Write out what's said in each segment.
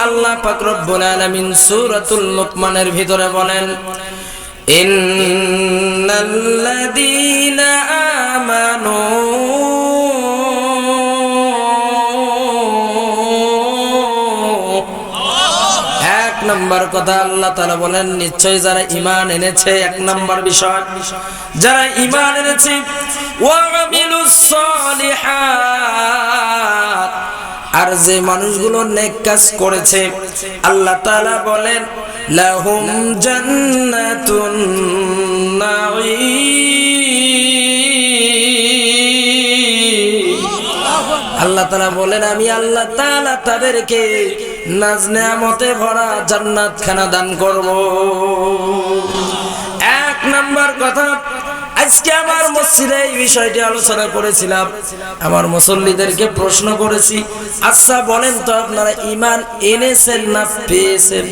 আল্লাহ পাক রব্বুল আলামিন সূরাতুল লুকমানের ভিতরে বলেন ইন্নাল্লাযীনা আমানু এক নম্বর কথা আল্লাহ তাআলা বলেন নিশ্চয় যারা ঈমান এনেছে এক নম্বর বিষয় যারা ঈমান এনেছে ওয়া আমিলুস সলিহাত আর যে মানুষগুলো নেক কাজ করেছে, আল্লাহ তাআলা বলেন, লাহুম জান্নাতুন আল্লাহ তাআলা বলেন, আমি আল্লাহ তাআলা তাদেরকে নাজ নেয়ামতে ভরা জান্নাত খানা দান করব। এক নাম্বার কথা আজকে আমার মসজিদে এই বিষয়টি আলোচনা করেছিলাম। আমার মুসল্লিদেরকে প্রশ্ন করেছি আচ্ছা বলেন তো আপনারা ইমান এনেছেন না পেয়েছেন?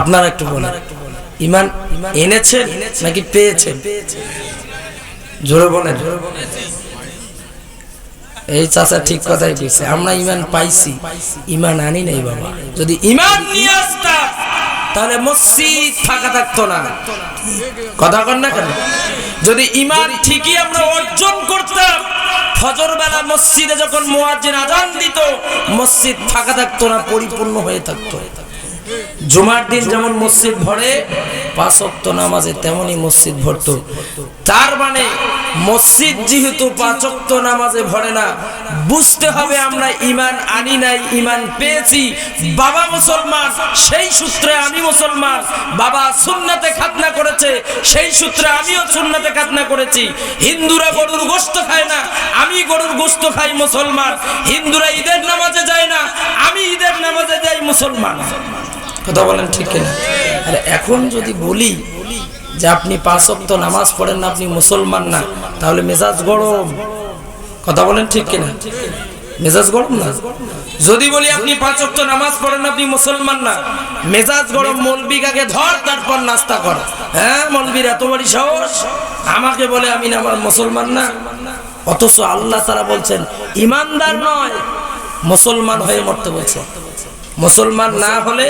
আপনারা একটু বলেন। ইমান এনেছেন নাকি পেয়েছেন? জোরে বলেন। এই চাচা ঠিক কথাই কইছে আমরা ইমান পাইছি, ইমান আনি নাই বাবা। যদি ইমান নিয়ে আসতাম তাহলে মসজিদ ফাঁকা থাকতো না। কথা কর না কেন? যদি ইমান ঠিকই আমরা অর্জন করতাম ফজর বেলা মসজিদে যখন মোয়াজ্জিন আজান দিত, মসজিদ ফাঁকা থাকতো না, পরিপূর্ণ হয়ে থাকতো। জুমার দিন যেমন মসজিদ ভরে, পাঁচ ওয়াক্ত নামাজে তেমনই মসজিদ ভরতো। তার মানে মসজিদ যেহেতু পাঁচ ওয়াক্ত নামাজে ভরে না, বুঝতে হবে আমরা ইমান আনি নাই ইমান পেয়েছি। বাবা মুসলমান, সেই সূত্রে আমি মুসলমান। বাবা সুন্নাতে খাতনা করেছে, সেই সূত্রে আমিও সুন্নাতে খাতনা করেছি। হিন্দুরা গরুর গোস্ত খায় না, আমি গরুর গোস্ত খাই মুসলমান। হিন্দুরা ঈদের নামাজে যায় না, আমি ঈদের নামাজে যাই মুসলমান। কথা বলেন ঠিক কিনা? আর এখন যদি বলি যে আপনি পাঁচ ওয়াক্ত নামাজ পড়েন না, আপনি মুসলমান না, তাহলে মেজাজ গরম। কথা বলেন ঠিক কিনা? মেজাজ গরম না? যদি বলি আপনি পাঁচ ওয়াক্ত নামাজ পড়েন আপনি মুসলমান না, মেজাজ গরম মলবিকাকে ধর, তারপর নাস্তা কর। হ্যাঁ মলবির এত বড় সাহস? আমাকে বলে আমি না, আমার মুসলমান না। অথচ আল্লাহ তারা বলছেন, ইমানদার নয়, মুসলমান হয়ে মরতে বলছে। মুসলমান না হলে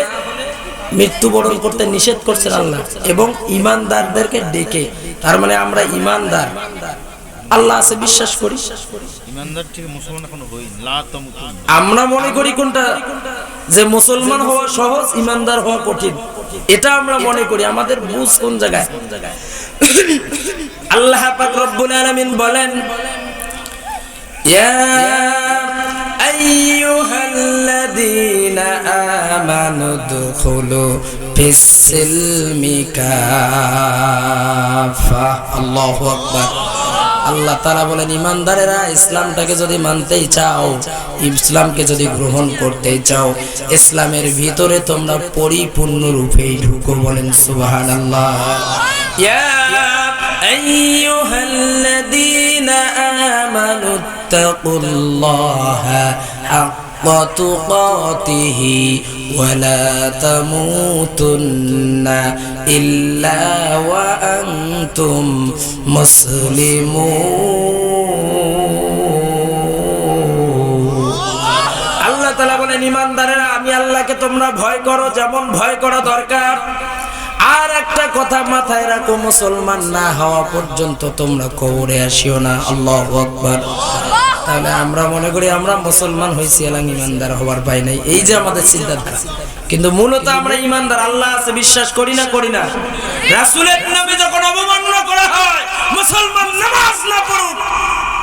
মৃত্যুবরণ করতে নিষেধ করছেন আল্লাহ এবং ইমানদারদেরকে ডেকে। তার মানে আমরা ইমানদার। আল্লাহ আছে বিশ্বাস করি। আমরা মনে করি কোনটা? যে মুসলমান হওয়া সহজ ইমানদার হওয়া কঠিন। এটা আমরা মনে করি। আমাদের বুঝ কোন জায়গায়? আল্লাহ পাক রব্বুল আলামিন বলেন ইয়া আইয়ুহাল্লাযীনা আমানু দুখুলু ফিস-সিলমি কাফা আল্লাহু আকবার আল্লাহ তারা বলেন ইমানদারেরা ইসলামটাকে যদি মানতেই চাও ইসলামকে যদি গ্রহণ করতেই চাও ইসলামের ভিতরে তোমরা পরিপূর্ণ রূপেই ঢুকো বলেন সুবাহান আল্লাহ أيها الذين آمنوا اتقوا الله حق تقاته ولا تموتن إلا وأنتم مسلمون আল্লাহ তালা বলেন ইমানদারেরা আমি আল্লাহকে তোমরা ভয় করো যেমন ভয় করা দরকার আর একটা কথা মাথায় রাখো মুসলমান না হওয়া পর্যন্ত তোমরা কবরে আসিও না আল্লাহ আকবার তাহলে আমরা মনে করি আমরা মুসলমান হয়েছি এলাম ইমানদার হওয়ার পাই নাই। এই যে আমাদের চিন্তাধারা। কিন্তু মূলত আমরা ইমানদার, আল্লাহ আছে, বিশ্বাস করি না করি না। রাসুলের নামে যখন অবমাননা করা হয়, মুসলমান নামাজ না পড়ুক,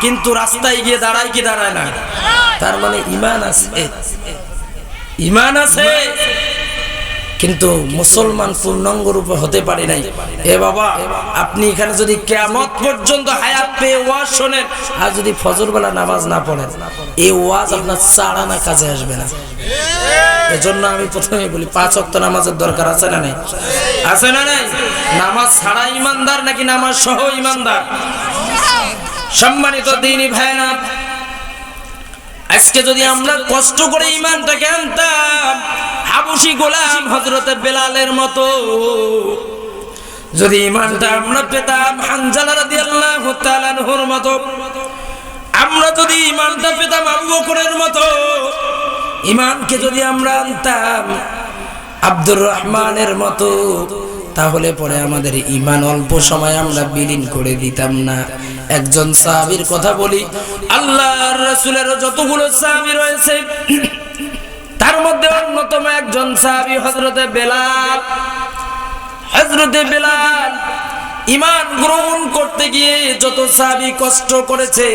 কিন্তু রাস্তায় গিয়ে দাঁড়ায় কি দাঁড়ায় না? তার মানে ইমান আছে। ইমান আছে। কিন্তু মুসলমান পূর্ণাঙ্গ রূপে হতে পারে নাই। এ বাবা, আপনি এখানে যদি কেমত পর্যন্ত হায়াত পেয়ে ওয়াজ শোনেন, আর যদি ফজর বেলা নামাজ না পড়েন, এই ওয়াজ আপনার চাড়া না কাজে আসবে না। এজন্য আমি প্রথমে বলি, পাঁচ অক্ত নামাজের দরকার আছে না নাই? আছে না নাই? নামাজ ছাড়া ইমানদার নাকি নামাজ সহ ইমানদার? সম্মানিত দিনী ভাইনা আজকে যদি আমরা কষ্ট করে ইমানটাকে আনতাম হাবুসি গোলাম হজরতে বেলালের মতো। যদি ইমানটা আমরা পেতাম, হানজালা রাদিয়াল্লাহু তাআলা আনহুর মতো। আমরা যদি ইমানটা পেতাম আবু বকরের মতো। ইমানকে যদি আমরা আনতাম আব্দুর রহমানের মতো, তাহলে পরে আমাদের ইমান অল্প সময় আমরা বিলীন করে দিতাম না। একজন সাহাবীর কথা বলি, আল্লাহর রাসূলের যতগুলো সাহাবী রয়েছে তার মধ্যে অন্যতম একজন সাহাবী হযরতে বেলাল। হযরতে বেলাল ইমান গ্রহণ করতে গিয়ে যত সাহাবী কষ্ট করেছে,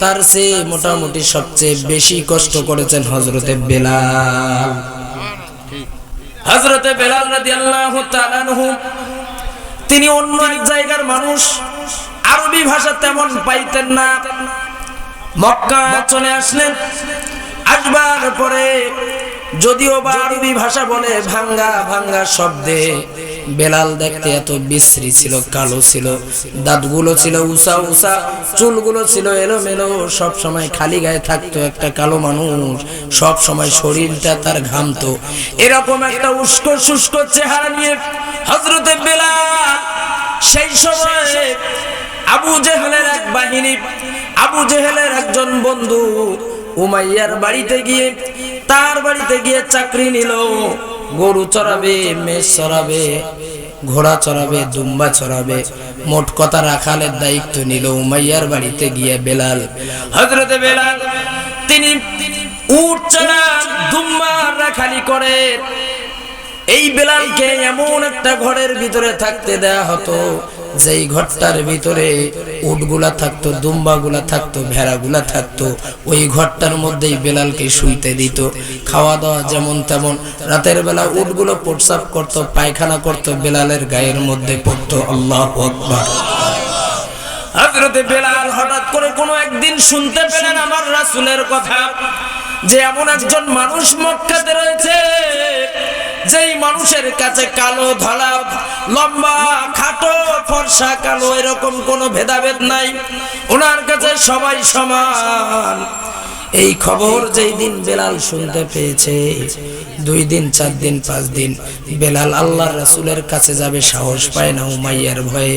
তার সে মোটামুটি সবচেয়ে বেশি কষ্ট করেছেন হযরতে বেলাল। হযরতে বেলাল তাআলা আনহু, তিনি অন্য এক জায়গার মানুষ। আরবি ভাষা তেমন পাইতেন না। মক্কা চলে আসলেন। পরে যদিও বা আরবি ভাষা বলে ভাঙ্গা ভাঙ্গা শব্দে বেলাল দেখতে এত বিশ্রী ছিল, কালো ছিল, দাঁতগুলো ছিল উষা উষা চুলগুলো ছিল এলোমেলো, সব সময় খালি গায়ে থাকতো একটা কালো মানুষ, সব সময় শরীরটা তার ঘামতো। এরকম একটা উস্কো শুষ্ক চেহারা নিয়ে হজরতে বেলাল, সেই সময় আবু জেহেলের এক বাহিনী, আবু জেহেলের একজন বন্ধু উমাইয়ার বাড়িতে গিয়ে, তার বাড়িতে গিয়ে চাকরি নিল। গরু চড়াবে, মেষ চড়াবে, ঘোড়া চড়াবে, দুম্বা চড়াবে। মোট কথা রাখালের দায়িত্ব নিল উমাইয়ার বাড়িতে গিয়ে বেলাল। হজরতে বেলাল, তিনি উট রাখালি করে। এই বেলালকে এমন একটা ঘরের ভিতরে থাকতে দেয়া হতো যেই ঘরটার ভিতরে উটগুলা থাকতো, দুম্বাগুলা থাকতো, ভেড়াগুলা থাকতো, ওই ঘরটার মধ্যেই বেলালকে শুইতে দিত। খাওয়া দাওয়া যেমন তেমন। রাতের বেলা উটগুলো প্রসাব করতো, পায়খানা করতো, বেলালের গায়ের মধ্যে পড়তো। আল্লাহ আকবার। বেলাল হঠাৎ করে কোনো একদিন শুনতে পেলেন আমার রাসুলের কথা, যে এমন একজন মানুষ মক্কাতে রয়েছে। যেই মানুষের কাছে কালো ধলা, লম্বা, খাটো, ফর্সা, কালো, এরকম কোনো ভেদাভেদ নাই ওনার কাছে সবাই সমান। এই খবর যেই দিন বেলাল শুনতে পেয়েছে, দুই দিন, চার দিন, পাঁচ দিন, বেলাল আল্লাহ রাসুলের কাছে যাবে, সাহস পায় না উমাইয়ার ভয়ে।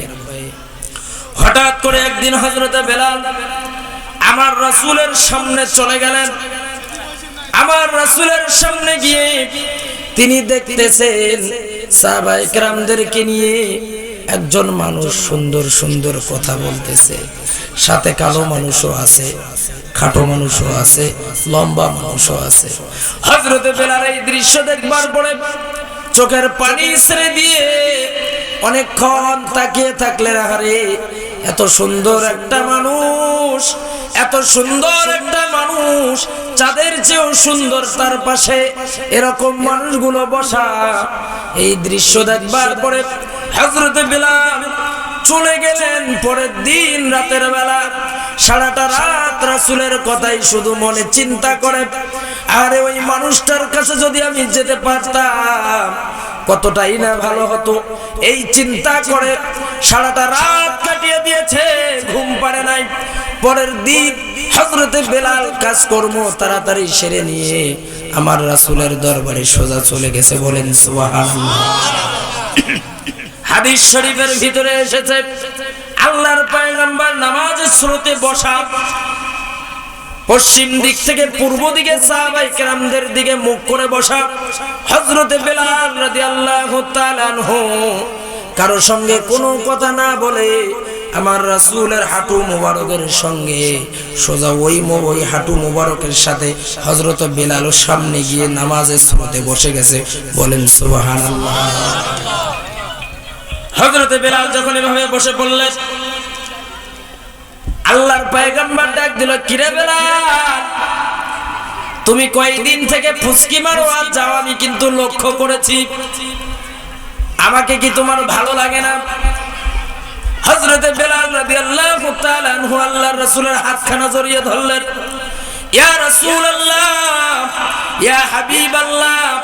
হঠাৎ করে একদিন হজরতে বেলাল আমার রাসুলের সামনে চলে গেলেন। আমার রাসুলের সামনে গিয়ে তিনি দেখতেছেন সাহাবাই কেরামদেরকে নিয়ে একজন মানুষ সুন্দর সুন্দর কথা বলতেছে। সাথে কালো মানুষও আছে, খাটো মানুষও আছে, লম্বা মানুষও আছে। হজরতে বেলার এই দৃশ্য দেখবার পরে চোখের পানি ছেড়ে দিয়ে অনেকক্ষণ তাকিয়ে থাকলে আহারে, এত সুন্দর একটা মানুষ এত সুন্দর একটা মানুষ, চাঁদের চেয়েও সুন্দর তার পাশে এরকম মানুষগুলো বসা। এই দৃশ্য দেখবার পরে হজরতে বেলাল চলে গেলেন পরের দিন রাতের বেলা। সারাটা রাত রাসুলের কথাই শুধু মনে চিন্তা করে। আরে ওই মানুষটার কাছে যদি আমি যেতে পারতাম, কতটাই না ভালো হতো। এই চিন্তা করে সারাটা রাত কাটিয়ে দিয়েছে, ঘুম পারে নাই। পরের দিন হজরতে বেলাল কাজকর্ম তাড়াতাড়ি সেরে নিয়ে আমার রাসুলের দরবারে সোজা চলে গেছে বলেন হাদিস শরীফের ভিতরে এসেছে, আল্লাহর পয়গম্বর নামাজের স্রোতে বসা, পশ্চিম দিক থেকে পূর্ব দিকে সাহাবাই কেরামদের দিকে মুখ করে বসা হজরতে বেলাল রাদিয়াল্লাহু তাআলা আনহু কারও সঙ্গে কোনো কথা না বলে আমার রাসূলের হাঁটু মোবারকের সঙ্গে সোজা ওই ওই হাঁটু মুবারকের সাথে হজরত বেলালও সামনে গিয়ে নামাজের স্রোতে বসে গেছে। বলেন বেলাল যখন এভাবে বসে ডাক তুমি কয়দিন থেকে মারো? যাও আমি কিন্তু লক্ষ্য করেছি। আমাকে কি তোমার ভালো লাগে না? হজরতে বেলাল রাদিয়াল্লাহু তাআলা আনহু আল্লাহর রাসূলের হাতখানা জড়িয়ে ধরলেন। ইয়া রাসূলুল্লাহ, ইয়া হাবিবাল্লাহ,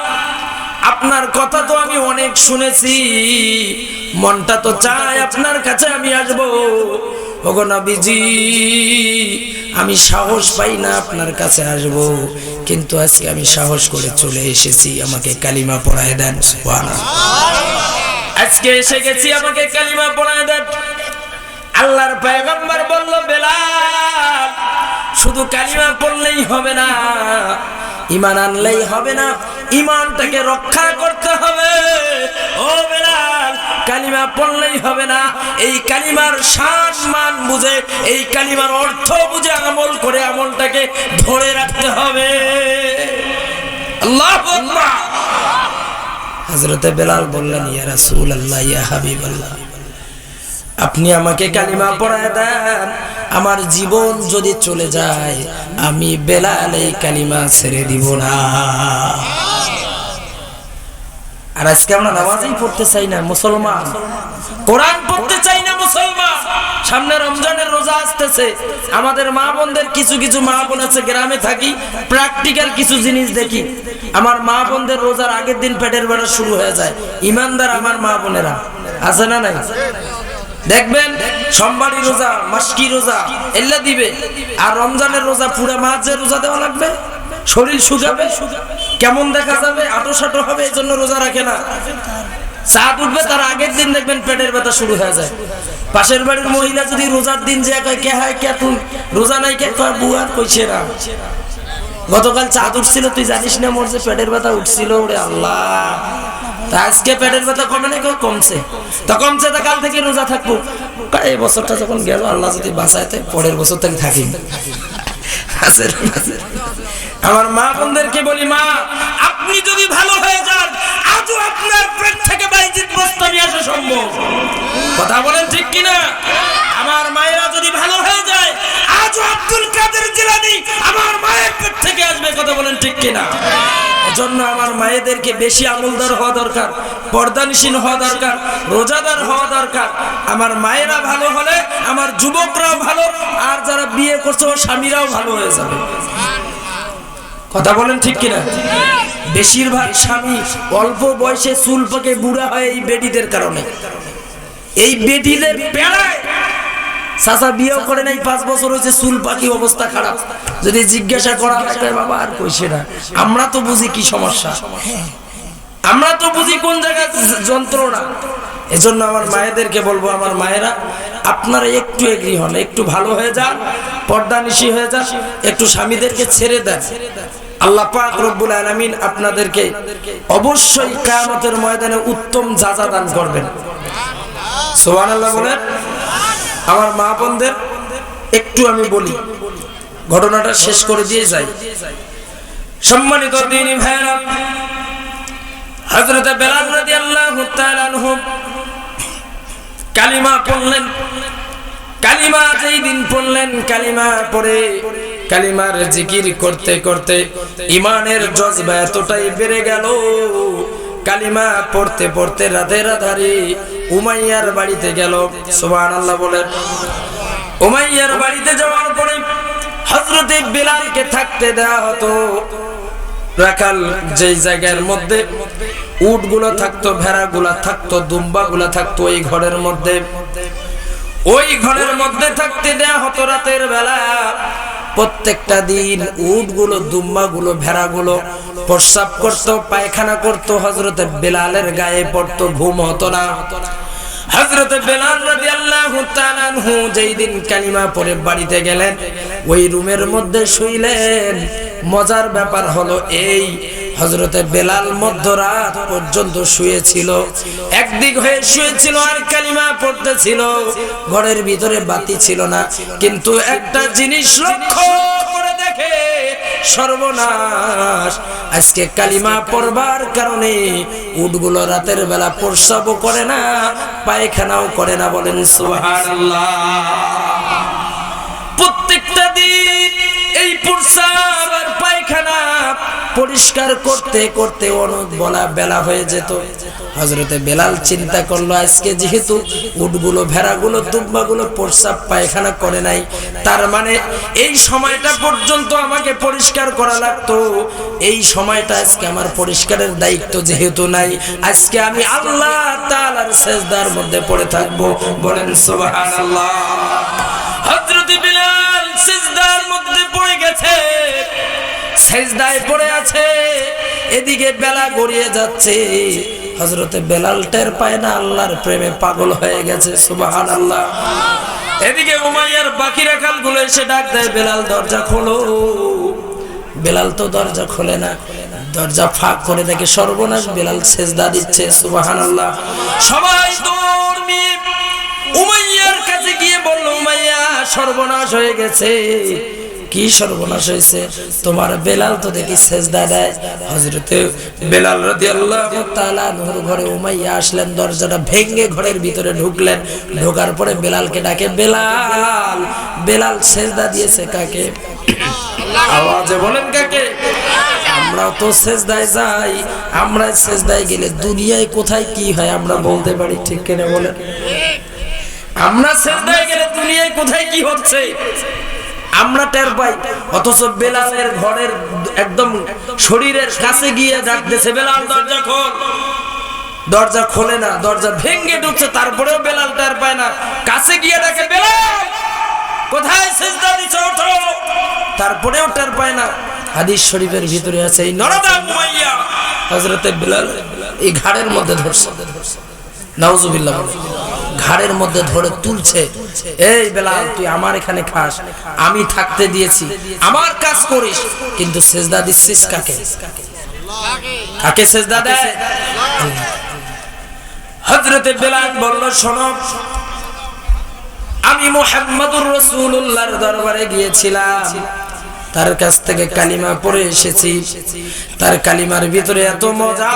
আপনার কথা তো আমি অনেক শুনেছি। মনটা তো চায় আপনার কাছে আমি আসব। ওগো নবীজি, আমি সাহস পাই না আপনার কাছে আসব। কিন্তু আজকে আমি সাহস করে চলে এসেছি। আমাকে কালিমা পড়ায় দেন, সুবহানাল্লাহ। আজকে এসে গেছি আমাকে কালিমা পড়ায় দেন। আল্লাহর পয়গম্বর বলল, বেলাল, শুধু কালিমা পড়লেই হবে না ইমান আনলেই হবে না ইমানটাকে রক্ষা করতে হবে। ও বেলাল, কালিমা পড়লেই হবে না, এই কালিমার শান মান বুঝে, এই কালিমার অর্থ বুঝে আমল করে আমলটাকে ধরে রাখতে হবে। আল্লাহ হজরতে বেলাল বললেন, ইয়া রাসূল আল্লাহ ইয়া হাবিব আল্লাহ আপনি আমাকে কালিমা পড়ায় দেন। আমার জীবন যদি চলে যায়, আমি বেলাল এই কালিমা ছেড়ে দিব না। আর আজকে আমরা নামাজই পড়তে চাই না, মুসলমান। কোরআন পড়তে চাই না সামনে রমজানের রোজা আসতেছে। আমাদের মা বোনদের কিছু কিছু মা বোন আছে, গ্রামে থাকি প্র্যাকটিক্যাল কিছু জিনিস দেখি। আমার মা বোনদের রোজার আগের দিন পেটের বেড়া শুরু হয়ে যায়। ইমানদার আমার মা বোনেরা। আছে না নাই? দেখবেন, সোমবারই রোজা, মাসকি রোজা, এল্লা দিবে। আর রমজানের রোজা পুরো মাঝে রোজা দেওয়া লাগবে। শরীর শুকাবে, কেমন দেখা যাবে, আটো সাটো হবে এই জন্য রোজা রাখে না। চাঁদ উঠবে, তার আগের দিন দেখবেন পেটের ব্যথা শুরু হয়ে যায়। পাশের বাড়ির মহিলা যদি রোজার দিন যে কয়, কে হয়, কে তুই? রোজা নাই কে? কয় বুয়ার কইছে না। গতকাল চাঁদ উঠছিল, তুই জানিস না মোর যে পেটের ব্যথা উঠছিল? ওরে আল্লাহ। আজকে পেটের ব্যথা কমে না কেউ কমছে। তো কমছে, তা কাল থেকে রোজা থাকব। এই বছরটা যখন গেল, আল্লাহ যদি বাঁচায় তো পরের বছর থেকে থাকি। আমার মা বোনদেরকে বলি, মা সম্ভব কথা বলেন ঠিক কিনা? আমার মায়েরা যদি ভালো হয়ে যায়, আজও আব্দুল কাদের জিলানি আমার মায়ের পেট থেকে আসবে, কথা বলেন ঠিক কিনা? এজন্য আমার মায়েদেরকে বেশি আমলদার হওয়া দরকার পর্দানিসীন হওয়া দরকার, রোজাদার হওয়া দরকার। আমার মায়েরা ভালো হলে, আমার যুবকরাও ভালো, আর যারা বিয়ে করছে ও স্বামীরাও ভালো হয়ে যাবে। কথা বলেন ঠিক কিনা? বেশিরভাগ স্বামী অল্প বয়সে চুল পাকে বুড়া হয় এই বেটিদের কারণে। এই বেটিদের বেড়ায় চাচা বিয়েও করে নাই, পাঁচ বছর হয়েছে চুল পাখি অবস্থা খারাপ। যদি জিজ্ঞাসা করা হয় বাবা আর কইছে না। আমরা তো বুঝি কি সমস্যা। আমরা তো বুঝি কোন জায়গায় যন্ত্রণা। এজন্য আমার মায়েদেরকে বলব, আমার মায়েরা, আপনারা একটু এগ্রি হন, একটু ভালো হয়ে যান পর্দা নিশি হয়ে যান, একটু স্বামীদেরকে ছেড়ে দেন। আল্লাহ পাক রব্বুল আলামিন আপনাদেরকে অবশ্যই কিয়ামতের ময়দানে উত্তম যাজা দান করবেন। সুবহানাল্লাহ বলেন, আমার মা বোনদের একটু আমি বলি, ঘটনাটা শেষ করে দিয়ে যাই। সম্মানিত দিনী ভাইরা হযরত বেলাল রাদিয়াল্লাহু তাআলা আনহু কালিমা পড়লেন। কালিমা যেই দিন পড়লেন, কালিমা পড়ে, কালিমার জিকির করতে করতে ইমানের জজবা এতটাই বেড়ে গেল। কালিমা পড়তে পড়তে রাধে রাধারে উমাইয়ার বাড়িতে গেল। সুবহানাল্লাহ বলেন, উমাইয়ার বাড়িতে যাওয়ার পরে হযরতে বেলালকে থাকতে দেওয়া হতো। রাখাল যেই জায়গার মধ্যে উটগুলো থাকতো, ভেড়াগুলা থাকতো, দুম্বাগুলা থাকতো এই ঘরের মধ্যে ওই ঘরের মধ্যে থাকতে দেয়া হতো রাতের বেলা। প্রত্যেকটা দিন উটগুলো দুম্বাগুলো ভেড়াগুলো প্রস্রাব করত, পায়খানা করত হজরতে বেলালের গায়ে পড়তো, ঘুম হতো না। বেলাল বাড়িতে গেলেন, ওই রুমের মধ্যে মজার ব্যাপার হলো এই হজরতে বেলাল মধ্যরাত পর্যন্ত শুয়েছিল। একদিক হয়ে শুয়েছিল আর কালিমা পড়তেছিল। ঘরের ভিতরে বাতি ছিল না। কিন্তু একটা জিনিস লক্ষ্য করে দেখে, সর্বনাশ। আজকে কালিমা পড়বার কারণে উটগুলো রাতের বেলা প্রস্রাবও করে না, পায়খানাও করে না বলেন সুবহানাল্লাহ। প্রত্যেকটা দিন এই প্রস্রাব পরিষ্কার করতে করতে অনেক বলা বেলা হয়ে যেত। হজরতে বেলাল চিন্তা করল, আজকে যেহেতু উটগুলো, ভেড়াগুলো দুব্বাগুলো প্রস্রাব পায়খানা করে নাই, তার মানে এই সময়টা পর্যন্ত আমাকে পরিষ্কার করা লাগতো। এই সময়টা আজকে আমার পরিষ্কারের দায়িত্ব যেহেতু নাই, আজকে আমি আল্লাহ তাআলার সেজদার মধ্যে পড়ে থাকব। বলেন সুবহানাল্লাহ। সেজদায় পড়ে আছে, এদিকে বেলা গড়িয়ে যাচ্ছে। হজরতে বেলাল টের পায় না, আল্লাহর প্রেমে পাগল হয়ে গেছে সুবাহান আল্লাহ এদিকে উমাইয়ার বাকি রাখালগুলো এসে ডাক দেয়, বেলাল দরজা খোলো। বেলাল তো দরজা খোলে না, দরজা ফাঁক করে দেখে সর্বনাশ, বেলাল সেজদা দিচ্ছে সুবাহান আল্লাহ সবাই দৌড় উমাইয়ার কাছে গিয়ে বলল, উমাইয়া, সর্বনাশ হয়ে গেছে। কি সর্বনাশ হয়েছে? তোমার বেলাল তো দেখি সেজদা দেয়। হজরতে বেলাল রাদিয়াল্লাহু তাআলা নূর ঘরে উমাইয়া আসলেন, দরজাটা ভেঙে ঘরের ভিতরে ঢুকলেন। ঢোকার পরে বেলালকে ডাকে, বেলাল বেলাল সেজদা দিয়েছে কাকে? আওয়াজে বলেন, কাকে? আমরা তো সেজদায় যাই, আমরা সেজদায় গেলে দুনিয়ায় কোথায় কি হয় আমরা বলতে পারি, ঠিক কিনা বলেন? আমরা সেজদায় গেলে দুনিয়ায় কোথায় কি হচ্ছে? আমরা টের পাই। অথচ বেলালের ঘরের একদম শরীরের কাছে গিয়ে ডাকতেছে, বেলাল, দরজা খোল। দরজা খোলে না, দরজা ভেঙে ঢুকছে, তারপরেও বেলাল টের পায় না। কাছে গিয়ে ডাকে, বেলাল, কোথায় সেজদা তারপরেও টের পায় না। হাদিস শরীফের ভিতরে আছে, এই নরদা উমাইয়া হযরতে বেলাল এই ঘাড়ের মধ্যে ধরছে। নাউজুবিল্লাহ বলে। ঘাড়ের মধ্যে ধরে তুলছে। এই বেলাল, তুই আমার এখানে খাস। আমি থাকতে দিয়েছি। আমার কাজ করিস, কিন্তু সেজদা দিচ্ছিস কাকে? কাকে সেজদা দেয়? হজরতে বেলাল বলল, শোনো, আমি মোহাম্মদুর রসুল্লাহর দরবারে গিয়েছিলাম। তার কাছ থেকে কালিমা পড়ে এসেছি। তার কালিমার ভিতরে এত মজা,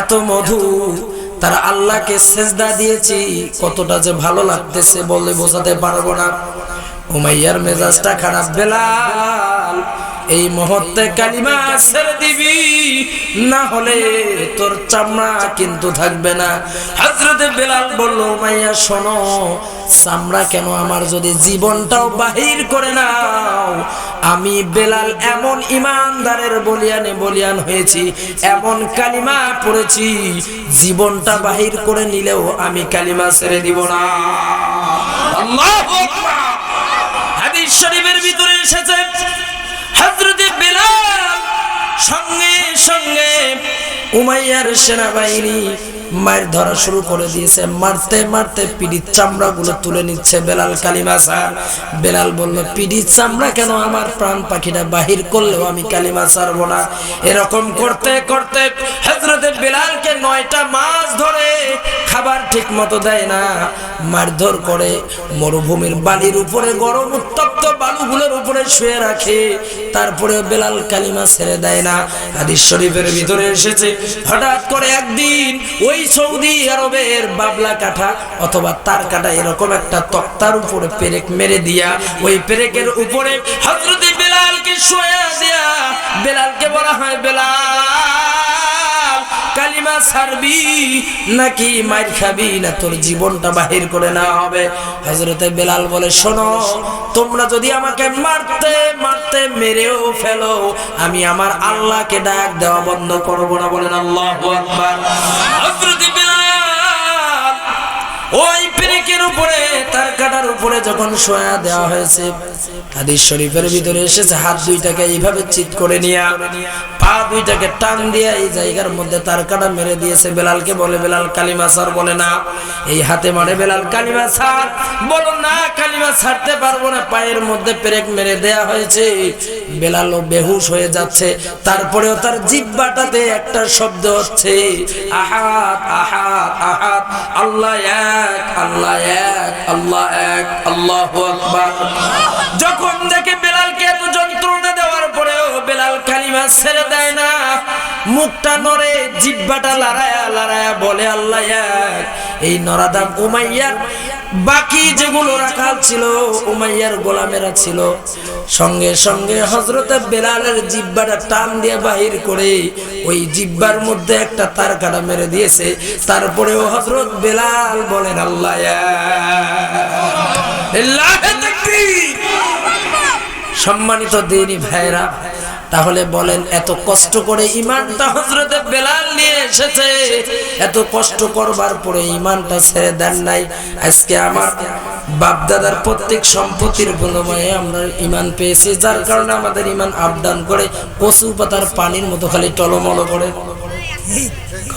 এত মধু তার আল্লাহকে সেজদা দিয়েছি, কতটা যে ভালো লাগতেছে বলে বোঝাতে পারব না। উমাইয়ার মেজাজটা খারাপ, বেলাল। এই মুহূর্তে কালিমা ছেড়ে দিবি। না হলে তোর চামড়া কিন্তু থাকবে না। হযরতে বেলাল বলল, মাইয়া, শোনো, চামড়া কেন আমার যদি জীবনটাও বাহির করে নাও? আমি বেলাল এমন ইমানদারের বলিয়ানে বলিয়ান হয়েছি, এমন কালিমা পড়েছি, জীবনটা বাহির করে নিলেও আমি কালিমা ছেড়ে দিব না। হাদিস শরীফের ভিতরে এসেছে সঙ্গে উমাইয়ার সেনাবাহিনী মায়ের ধরা শুরু করে দিয়েছে। মারতে মারতে পিডির চামড়া গুলো তুলে নিচ্ছে বেলাল কালিমা স্যার। বেলাল বলল, পিডির চামড়া কেন আমার প্রাণ পাখিটা বাহির করলেও আমি কালিমা ছাড়বো না? এরকম করতে করতে হজরতে বেলালকে নয়টা মাস ধরে খাবার ঠিক মতো দেয় না। মারধর করে মরুভূমির বালির উপরে, গরম উত্তপ্ত বালুগুলোর উপরে শুয়ে রাখে। তারপরে বেলাল কালিমা ছেড়ে দেয় না। হাদিস শরীফের ভিতরে এসেছে, হঠাৎ করে একদিন ওই সৌদি আরবের বাবলা কাঠা অথবা তার কাটা এরকম একটা তক্তার উপরে পেরেক মেরে দিয়া, ওই পেরেকের উপরে হজরতে বেলালকে শোয়া দিয়া। বেলালকে বলা হয় বেলাল। কালিমা ছাড়বি নাকি মার খাবি না তোর জীবনটা বাহির করে না হবে? হজরতে বেলাল বলে, শোনো, তোমরা যদি আমাকে মারতে মারতে মেরেও ফেলো, আমি আমার আল্লাহকে ডাক দেওয়া বন্ধ করব না। বলেন আল্লাহ হজরতে ওই পেরেকের উপরে, তার কাটার উপরে যখন শোয়া দেওয়া হয়েছে, হাদিস শরীফের ভিতরে এসেছে, হাত দুইটাকে এইভাবে চিৎ করে নিয়ে, পা দুইটাকে টান দিয়ে এই জায়গার মধ্যে তার কাটা মেরে দিয়েছে। বেলালকে বলে, বেলাল কালিমা স্যার, বলে, না, এই হাতে মারে বেলাল কালিমা স্যার। বলো, না, কালিমা ছাড়তে পারব না। পায়ের মধ্যে পেরেক মেরে দেয়া হয়েছে। বেলালও বেহুশ হয়ে যাচ্ছে। তারপরেও তার জিব্বাটাতে একটা শব্দ হচ্ছে। আহাত আহাত আহাত। আল্লাহ এক আল্লাহ এক আল্লাহ এক, আল্লাহ আকবার। যখন দেখে বেলালকে এত যন্ত্রণা বেলাল কালিমা ছেড়ে দেয় না। মুখটা নড়ে, জিব্বাটা লড়ায়া লড়ায়া বলে, আল্লাহ এই নরাদাম উমাইয়ার বাকি যেগুলো রাখাল ছিল, উমাইয়ার গোলামেরা ছিল। সঙ্গে সঙ্গে হজরতে বেলালের জিব্বাটা টান দিয়ে বাহির করে ওই জিব্বার মধ্যে একটা তার কাটা মেরে দিয়েছে। তারপরেও হজরত বেলাল বলেন, আল্লাহ সম্মানিত দিনী ভাইরা তাহলে বলেন, এত কষ্ট করে ইমানটা হজরতে বেলাল নিয়ে এসেছে। এত কষ্ট করবার পরে ইমানটা ছেড়ে দেন নাই। আজকে আমার বাপ দাদার প্রত্যেক সম্পত্তির বিনিময়ে আমরা ইমান পেয়েছি, যার কারণে আমাদের ইমান আপডাউন করে কচু পাতার পানির মতো খালি টলমল কর।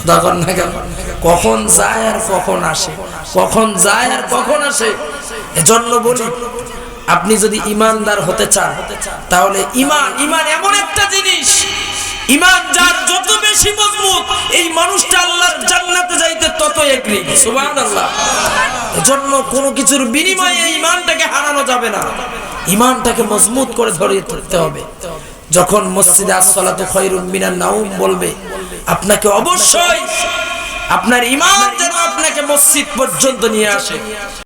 না কেন? কখন যায় আর কখন আসে? কখন যায় আর কখন আসে? এজন্য বলি আপনি যদি ইমানদার হতে চান, তাহলে ইমান ইমান এমন একটা জিনিস। ইমান যার যত বেশি মজবুত, এই মানুষটা আল্লাহর জান্নাতে যাইতে তত এগ্রি সুবহানাল্লাহ। এজন্য কোনো কিছুর বিনিময়ে এই ইমানটাকে হারানো যাবে না। ইমানটাকে মজবুত করে ধরে ধরতে হবে। যখন মসজিদে আসসালাতু খায়রুম মিনান নাউম বলবে, আপনাকে অবশ্যই আপনার ইমান যেন আপনাকে মসজিদ পর্যন্ত নিয়ে আসে।